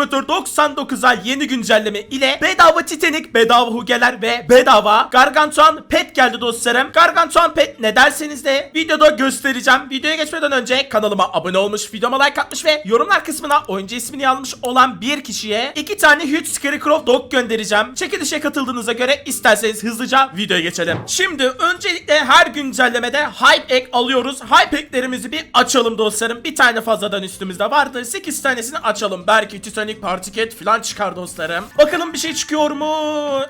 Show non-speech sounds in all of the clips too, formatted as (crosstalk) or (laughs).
Simulator 99'a yeni güncelleme ile bedava Titanic, bedava Huge'ler ve bedava Gargantuan Pet geldi dostlarım. Gargantuan Pet ne derseniz de videoda göstereceğim. Videoya geçmeden önce kanalıma abone olmuş, videoma like atmış ve yorumlar kısmına oyuncu ismini yazmış olan bir kişiye iki tane Huge Scarecrow Dog göndereceğim. Çekilişe katıldığınıza göre isterseniz hızlıca videoya geçelim. Şimdi öncelikle her güncellemede Hype Egg alıyoruz. Hype Egg'lerimizi bir açalım dostlarım. Bir tane fazladan üstümüzde vardı. 8 tanesini açalım. Belki Titanic Party Cat falan çıkar dostlarım. Bakalım bir şey çıkıyor mu?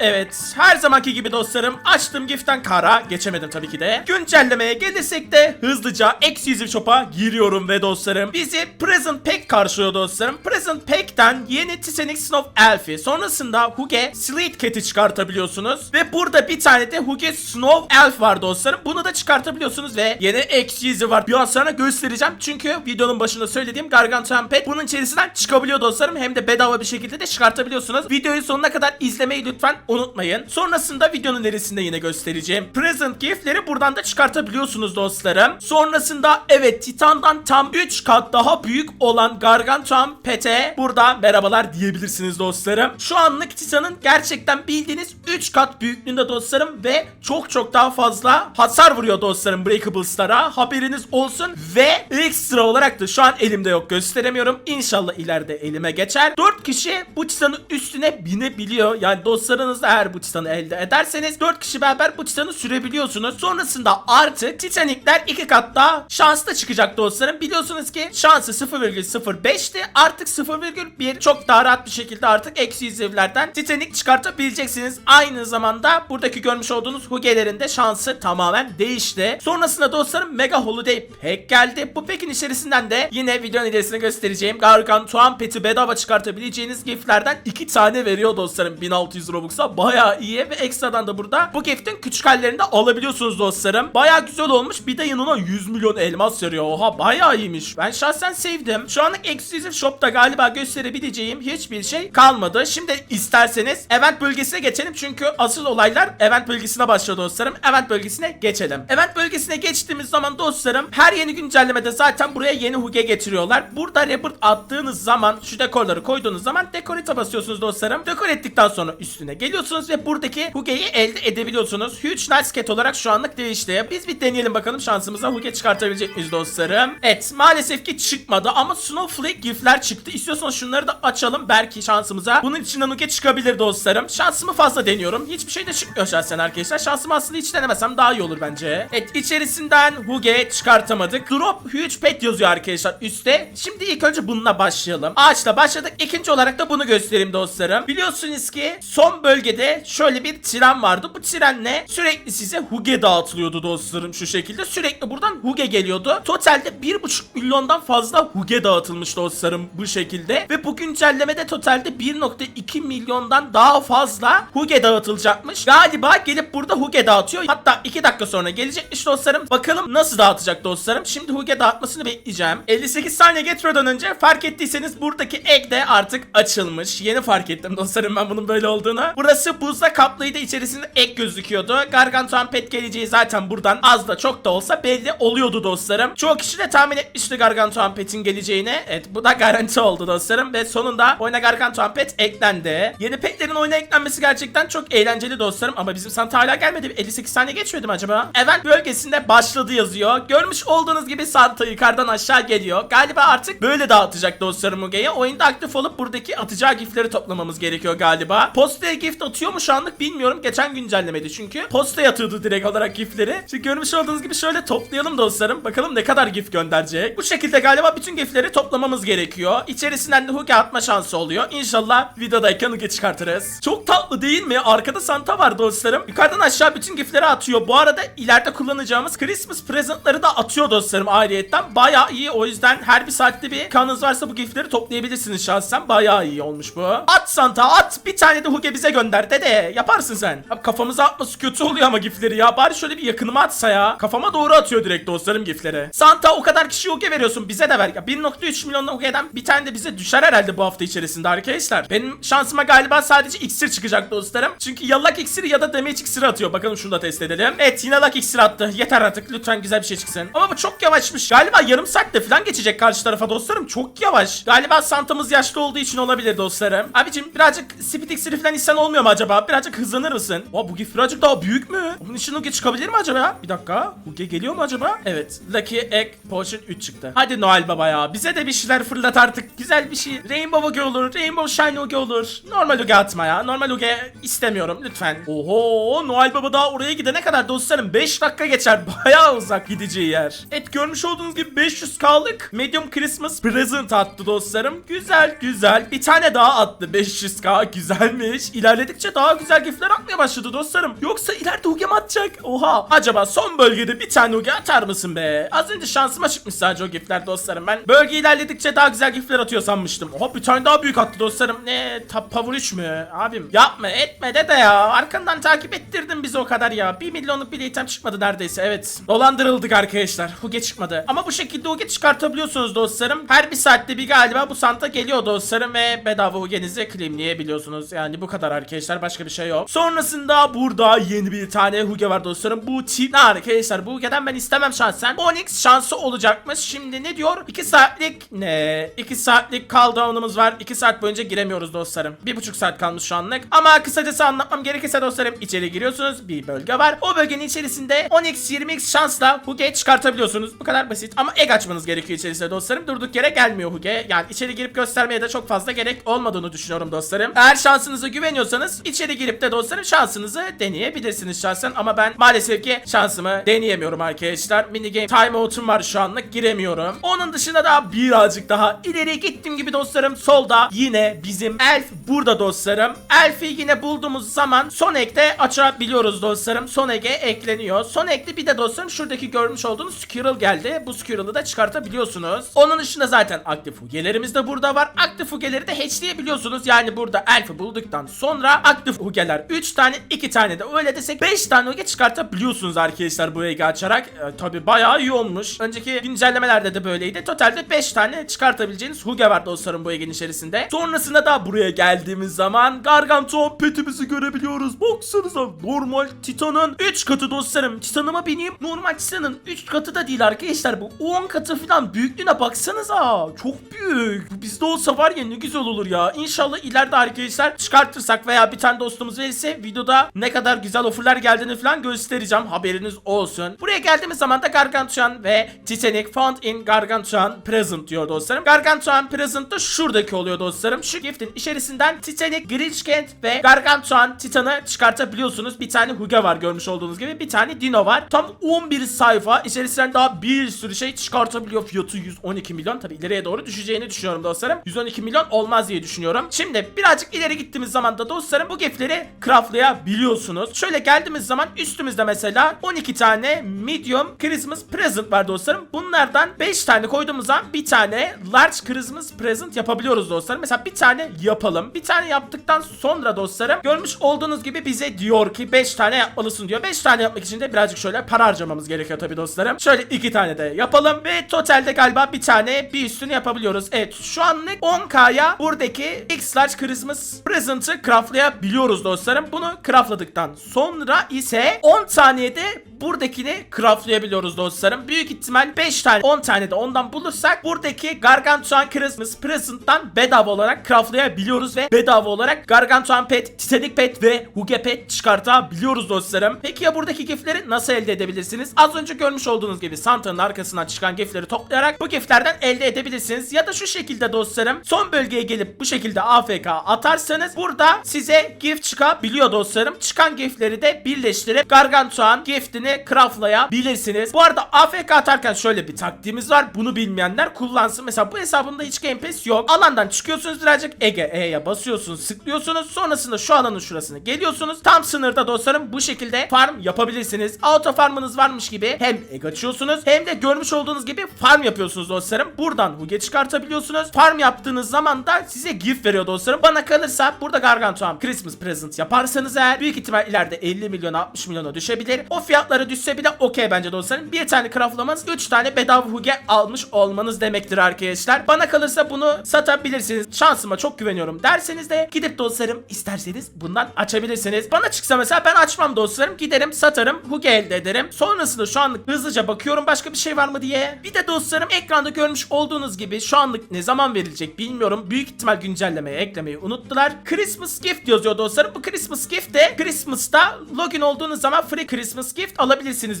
Evet. Her zamanki gibi dostlarım. Açtım giften kara. Geçemedim tabii ki de. Güncellemeye gelirsek de hızlıca Exclusive Shop'a giriyorum ve dostlarım. Bizi Present Pack karşılıyor dostlarım. Present Pack'ten yeni Titanic Snow Elf'i. Sonrasında Huge Slate Cat'i çıkartabiliyorsunuz. Ve burada bir tane de Huge Snow Elf var dostlarım. Bunu da çıkartabiliyorsunuz ve yeni Exclusive var. Bir an sonra göstereceğim. Çünkü videonun başında söylediğim Gargantuan Pet bunun içerisinden çıkabiliyor dostlarım. Hem de bedava bir şekilde de çıkartabiliyorsunuz. Videoyu sonuna kadar izlemeyi lütfen unutmayın. Sonrasında videonun neresinde yine göstereceğim. Present gift'leri buradan da çıkartabiliyorsunuz dostlarım. Sonrasında evet Titan'dan tam 3 kat daha büyük olan Gargantuan Pet'e burada merhabalar diyebilirsiniz dostlarım. Şu anlık Titan'ın gerçekten bildiğiniz 3 kat büyüklüğünde dostlarım ve çok çok daha fazla hasar vuruyor dostlarım Breakables'lara. Haberiniz olsun ve ekstra olarak da şu an elimde yok gösteremiyorum. İnşallah ileride elime geçer. 4 kişi bu Titan'ın üstüne binebiliyor. Yani dostlarınızla eğer bu Titan'ı elde ederseniz 4 kişi beraber bu Titan'ı sürebiliyorsunuz. Sonrasında artı Titanic'ler 2 kat daha şanslı çıkacak dostlarım. Biliyorsunuz ki şansı 0,05'ti. Artık 0,1 çok daha rahat bir şekilde artık eksi yüzevlerden Titanic çıkartabileceksiniz. Aynı zamanda buradaki görmüş olduğunuz Huge'lerin de şansı tamamen değişti. Sonrasında dostlarım Mega Holiday Pack geldi. Bu pack'in içerisinden de yine videonun ilerisine göstereceğim Gargantuan Pet'i bedava çıkartabileceğiniz giftlerden 2 tane veriyor dostlarım 1600 Robux'a. Bayağı iyi ve ekstradan da burada bu giftin küçük hallerini de alabiliyorsunuz dostlarım. Bayağı güzel olmuş. Bir de yanına 100 milyon elmas veriyor. Oha bayağı iyiymiş. Ben şahsen sevdim. Şu anlık Exclusive Shop'ta galiba gösterebileceğim hiçbir şey kalmadı. Şimdi isterseniz event bölgesine geçelim. Çünkü asıl olaylar event bölgesine başlıyor dostlarım. Event bölgesine geçelim. Event bölgesine geçtiğimiz zaman dostlarım her yeni güncellemede zaten buraya yeni huge getiriyorlar. Burada report attığınız zaman şu dekorları koyduğunuz zaman dekorite basıyorsunuz dostlarım. Dekor ettikten sonra üstüne geliyorsunuz ve buradaki hugeyi elde edebiliyorsunuz. Huge Nice Cat olarak şu anlık değişti. Biz bir deneyelim bakalım şansımıza huge çıkartabilecek miyiz dostlarım. Evet maalesef ki çıkmadı ama Snowflake gifler çıktı. İstiyorsanız şunları da açalım. Belki şansımıza bunun içinden huge çıkabilir dostlarım. Şansımı fazla deniyorum. Hiçbir şey de çıkmıyor şahsen arkadaşlar. Şansımı aslında hiç denemesem daha iyi olur bence. Evet içerisinden huge çıkartamadık. Drop Huge Pet yazıyor arkadaşlar üstte. Şimdi ilk önce bununla başlayalım. Ağaçla başladık. İkinci olarak da bunu göstereyim dostlarım. Biliyorsunuz ki son bölgede şöyle bir tren vardı. Bu trenle sürekli size huge dağıtılıyordu dostlarım şu şekilde. Sürekli buradan huge geliyordu. Totalde 1,5 milyondan fazla huge dağıtılmış dostlarım bu şekilde. Ve bu güncellemede totalde 1.2 milyondan daha fazla huge dağıtılacakmış. Galiba gelip burada huge dağıtıyor. Hatta 2 dakika sonra gelecekmiş dostlarım. Bakalım nasıl dağıtacak dostlarım. Şimdi huge dağıtmasını bekleyeceğim. 58 saniye geçmeden önce fark ettiyseniz buradaki egg de artık açılmış. Yeni fark ettim dostlarım ben bunun böyle olduğunu. Burası buzla kaplıydı. içerisinde egg gözüküyordu. Gargantuan pet geleceği zaten buradan az da çok da olsa belli oluyordu dostlarım. Çoğu kişi de tahmin etmişti Gargantuan pet'in geleceğini. Evet bu da (laughs) garanti oldu dostlarım. Ve sonunda oyuna Gargantuan pet eklendi. Yeni petlerin oyuna eklenmesi gerçekten çok eğlenceli dostlarım. Ama bizim Santa hala gelmedi. 58 saniye geçmedi mi acaba? Event bölgesinde başladı yazıyor. Görmüş olduğunuz gibi Santa yukarıdan aşağı geliyor. Galiba artık böyle dağıtacak dostlarım Muge'ye. Oyunda aktif olup buradaki atacağı giftleri toplamamız gerekiyor galiba. Postaya gift atıyor mu şu anlık bilmiyorum. Geçen güncellemedi çünkü. Postaya atıyordu direkt olarak giftleri. Şimdi görmüş olduğunuz gibi şöyle toplayalım dostlarım. Bakalım ne kadar gift gönderecek. Bu şekilde galiba bütün giftleri toplamamız gerekiyor. İçerisinden de Huge atma şansı oluyor. İnşallah videodayken Huge çıkartırız. Çok tatlı değil mi? Arkada Santa var dostlarım. Yukarıdan aşağı bütün giftleri atıyor. Bu arada ileride kullanacağımız Christmas presentları da atıyor dostlarım ayrıyetten. Baya iyi. O yüzden her bir saatte bir kanınız varsa bu giftleri toplayabilirsiniz şahsen. Baya iyi olmuş bu. At Santa at. Bir tane de Huge bize gönder dede. Yaparsın sen. Abi kafamıza atması kötü oluyor ama giftleri ya. Bari şöyle bir yakınıma atsa ya. Kafama doğru atıyor direkt dostlarım giftleri. Santa o kadar kişi Huge veriyorsun. Bize de ver. Ya 1.3 milyon Huge'den bir tane de bize düşer herhalde bu hafta içerisinde arkadaşlar. Benim şansıma galiba sadece iksir çıkacak dostlarım. Çünkü yallak iksiri ya da damage iksiri atıyor. Bakalım şunu da test edelim. Evet yine lak iksir attı. Yeter artık. Lütfen güzel bir şey çıksın. Ama bu çok yavaşmış. Galiba yarım saatte falan geçecek karşı tarafa dostlarım. Çok yavaş. Galiba Santa'mız yaşlı olduğu için olabilir dostlarım. Abicim birazcık speed iksiri falan içsen olmuyor mu acaba? Birazcık hızlanır mısın? Aa bu gif birazcık daha büyük mü? Bunun için Huge çıkabilir mi acaba? Bir dakika. Huge geliyor mu acaba? Evet. Lucky Egg Potion 3 çıktı. Hadi Noel Baba ya. Bize de bir şeyler fırlat artık. Güzel bir şey. Rainbow Huge olur. Rainbow Shine Huge olur. Normal Huge atma ya. Normal Huge istemiyorum lütfen. Oho Noel Baba daha oraya gidene kadar dostlarım 5 dakika geçer. (laughs) Bayağı uzak gideceği yer. Evet görmüş olduğunuz gibi 500k'lık Medium Christmas Present attı dostlarım. Güzel güzel. Bir tane daha attı 500k. Güzelmiş. İlerledikçe daha güzel gifler atmaya başladı dostlarım. Yoksa ileride Huge mi atacak? Oha. Acaba son bölgede bir tane Huge atar mısın be? Az önce şansıma çıkmış sadece o gifler dostlarım. Ben bölge ilerledikçe daha güzel gifler atıyor sanmıştım. Oha bir tane daha büyük attı dostlarım. Ne? Top Power 3 mü? Abim yapma etme de de ya. Arkandan takip ettirdin bizi o kadar ya. 1 milyonluk bir item çıkmadı neredeyse evet. Dolandırıldık arkadaşlar. Huge çıkmadı. Ama bu şekilde Huge çıkartabiliyorsunuz dostlarım. Her bir saatte bir galiba bu Santa geliyor dostlarım ve bedava Huge'nizi claimleyebiliyorsunuz. Yani bu kadar arkadaşlar başka bir şey yok. Sonrasında burada yeni bir tane Huge var dostlarım. Bu tip arkadaşlar bu Huge'den ben istemem şahsen. Onyx şansı olacakmış. Şimdi ne diyor? 2 saatlik ne? 2 saatlik countdown'umuz var. 2 saat boyunca giremiyoruz dostlarım. 1,5 saat kalmış şu anlık. Ama kısacası anlatmam gerekirse dostlarım içeri giriyorsunuz. Bir bölge var. O bölgenin içerisinde 10x 20x şansla Huge çıkartabiliyorsunuz. Bu kadar basit. Ama egg açmanız gerekiyor içerisinde dostlarım. Durduk yere gelmiyor Huge. Yani içeri girip göstermeye de çok fazla gerek olmadığını düşünüyorum dostlarım. Eğer şansınıza güveniyorsanız içeri girip de dostlarım şansınızı deneyebilirsiniz şahsen. Ama ben maalesef ki şansımı deneyemiyorum arkadaşlar. Minigame timeout'um var şu anlık giremiyorum. Onun dışında da birazcık daha ileri gittim gibi dostlarım. Solda yine bizim elf burada dostlarım. Elf'i yine bulduğumuz zaman son ekte açabiliyoruz dostlarım. Son ege ekleniyor. Son ekte bir de dostlarım şuradaki görmüş olduğunuz Squirrel geldi. Bu Squirrel'ı da çıkartabiliyorsunuz. Onun dışında zaten aktif hugelerimiz de burada var. Aktif hugeleri de hatchleyebiliyorsunuz. Yani burada elf'i bulduktan sonra aktif hugeler 3 tane 2 tane de öyle desek 5 tane huge çıkartabiliyorsunuz arkadaşlar bu ege açarak. E, Tabi bayağı iyi olmuş. Önceki güncellemelerde de böyleydi. Totalde 5 tane çıkartabileceğiniz huge var dostlarım bu egenin içerisinde. Sonrasında da buraya geldiğimiz zaman Gargantuan petimizi görebiliyoruz. Baksanıza normal Titan'ın 3 katı dostlarım. Titan'ıma bineyim. Normal Titan'ın 3 katı da değil arkadaşlar. Bu 10 katı falan büyüklüğüne baksanıza. Çok büyük. Bizde olsa var ya ne güzel olur ya. İnşallah ileride arkadaşlar çıkartırsak veya bir tane dostumuz verirse videoda ne kadar güzel offerlar geldiğini falan göstereceğim. Haberiniz olsun. Buraya geldiğimiz zaman da Gargantuan ve Titanic found in Gargantuan present diyor dostlarım. Gargantuan present da şuradaki oluyor dostlarım. Şu giftin içerisinden Titanic, Grinchkent ve Gargantuan Titan'ı çıkartabiliyorsunuz. Bir tane Huge var görmüş olduğunuz gibi. Bir tane Dino var. Tam 11 sayfa. İçerisinden daha bir sürü şey çıkartabiliyor. Fiyatı 112 milyon. Tabi ileriye doğru düşeceğini düşünüyorum dostlarım. 112 milyon olmaz diye düşünüyorum. Şimdi birazcık ileri gittiğimiz zaman da dostlarım bu giftleri craftlayabiliyorsunuz. Şöyle geldiğimiz zaman üstümüzde mesela 12 tane medium Christmas present var dostlarım. Bunlardan 5 tane koyduğumuz zaman bir tane large Christmas present yapabiliyoruz dostlarım. Mesela bir tane yapalım. Bir tane yaptıktan sonra dostlarım görmüş olduğunuz gibi bize diyor ki 5 tane yapmalısın diyor. 5 tane yapmak için de birazcık şöyle para harcamamız gerekiyor tabii dostlarım. Şöyle 2 tane de yapalım ve totalde galiba bir tane bir üstünü yapabiliyoruz. Evet şu anlık 10k'ya buradaki X large Christmas present'ı craftlayabiliyoruz dostlarım. Bunu craftladıktan sonra ise 10 saniyede buradakini craftlayabiliyoruz dostlarım. Büyük ihtimal 5 tane 10 tane de ondan bulursak buradaki Gargantuan Christmas Present'tan bedava olarak craftlayabiliyoruz ve bedava olarak Gargantuan Pet, Titanic Pet ve Huge Pet çıkartabiliyoruz dostlarım. Peki ya buradaki giftleri nasıl elde edebilirsiniz? Az önce görmüş olduğunuz gibi Santa'nın arkasından çıkan giftleri toplayarak bu giftlerden elde edebilirsiniz. Ya da şu şekilde dostlarım son bölgeye gelip bu şekilde AFK atarsanız burada size gift çıkabiliyor dostlarım. Çıkan giftleri de birleştirip Gargantuan giftini craftlayabilirsiniz. Bu arada AFK atarken şöyle bir taktiğimiz var. Bunu bilmeyenler kullansın. Mesela bu hesabımda hiç Game Pass yok. Alandan çıkıyorsunuz birazcık Ege E'ye basıyorsunuz, sıklıyorsunuz. Sonrasında şu alanın şurasına geliyorsunuz. Tam sınırda dostlarım bu şekilde farm yapabilirsiniz. Auto farmınız varmış gibi hem Ege açıyorsunuz hem de görmüş olduğunuz gibi farm yapıyorsunuz dostlarım. Buradan Huge çıkartabiliyorsunuz. Farm yaptığınız zaman da size gift veriyor dostlarım. Bana kalırsa burada Gargantuan Christmas Present yaparsanız eğer büyük ihtimal ileride 50 milyon 60 milyona düşebilir. O fiyatları fiyatları düşse bile okey bence dostlarım. Bir tane craftlamanız 3 tane bedava huge almış olmanız demektir arkadaşlar. Bana kalırsa bunu satabilirsiniz. Şansıma çok güveniyorum derseniz de gidip dostlarım isterseniz bundan açabilirsiniz. Bana çıksa mesela ben açmam dostlarım. Giderim satarım huge elde ederim. Sonrasında şu anlık hızlıca bakıyorum başka bir şey var mı diye. Bir de dostlarım ekranda görmüş olduğunuz gibi şu anlık ne zaman verilecek bilmiyorum. Büyük ihtimal güncellemeye eklemeyi unuttular. Christmas gift yazıyor dostlarım. Bu Christmas gift de Christmas'ta login olduğunuz zaman free Christmas gift alabilirsiniz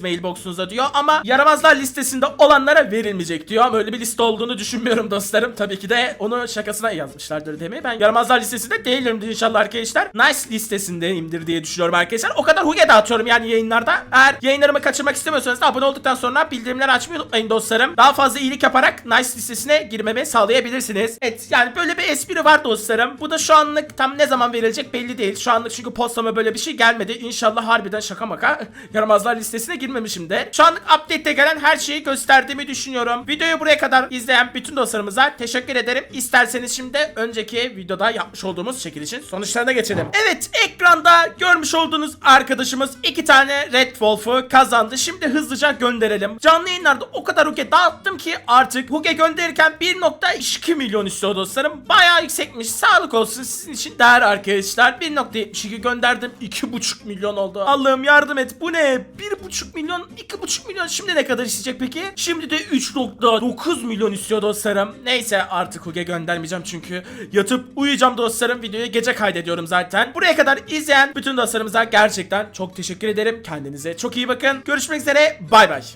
mailbox'unuza diyor. Ama yaramazlar listesinde olanlara verilmeyecek diyor. Ama öyle bir liste olduğunu düşünmüyorum dostlarım. Tabii ki de onu şakasına yazmışlardır mi? Ben yaramazlar listesinde değilimdir inşallah arkadaşlar. Nice listesindeyimdir diye düşünüyorum arkadaşlar. O kadar huge dağıtıyorum yani yayınlarda. Eğer yayınlarımı kaçırmak istemiyorsanız da abone olduktan sonra bildirimleri açmayı unutmayın dostlarım. Daha fazla iyilik yaparak Nice listesine girmemi sağlayabilirsiniz. Evet yani böyle bir espri var dostlarım. Bu da şu anlık tam ne zaman verilecek belli değil. Şu anlık çünkü postama böyle bir şey gelmedi. İnşallah harbiden şaka maka (laughs) yaramazlar listesine girmemişim de. Şu anlık update'te gelen her şeyi gösterdiğimi düşünüyorum. Videoyu buraya kadar izleyen bütün dostlarımıza teşekkür ederim. İsterseniz şimdi önceki videoda yapmış olduğumuz çekilişin sonuçlarına geçelim. Evet ekranda görmüş olduğunuz arkadaşımız iki tane Red Wolf'u kazandı. Şimdi hızlıca gönderelim. Canlı yayınlarda o kadar Huge dağıttım ki artık Huge gönderirken 1.2 milyon istiyor dostlarım. Bayağı yüksekmiş. Sağlık olsun sizin için değer arkadaşlar. 1.72 gönderdim. 2.5 milyon oldu. Allah'ım yardım et. Bu ne? 1.5 milyon, 2.5 milyon. Şimdi ne kadar isteyecek peki? Şimdi de 3.9 milyon istiyor dostlarım. Neyse artık Huge göndermeyeceğim çünkü yatıp uyuyacağım dostlarım. Videoyu gece kaydediyorum zaten. Buraya kadar izleyen bütün dostlarımıza gerçekten çok teşekkür ederim. Kendinize çok iyi bakın. Görüşmek üzere. Bay bay.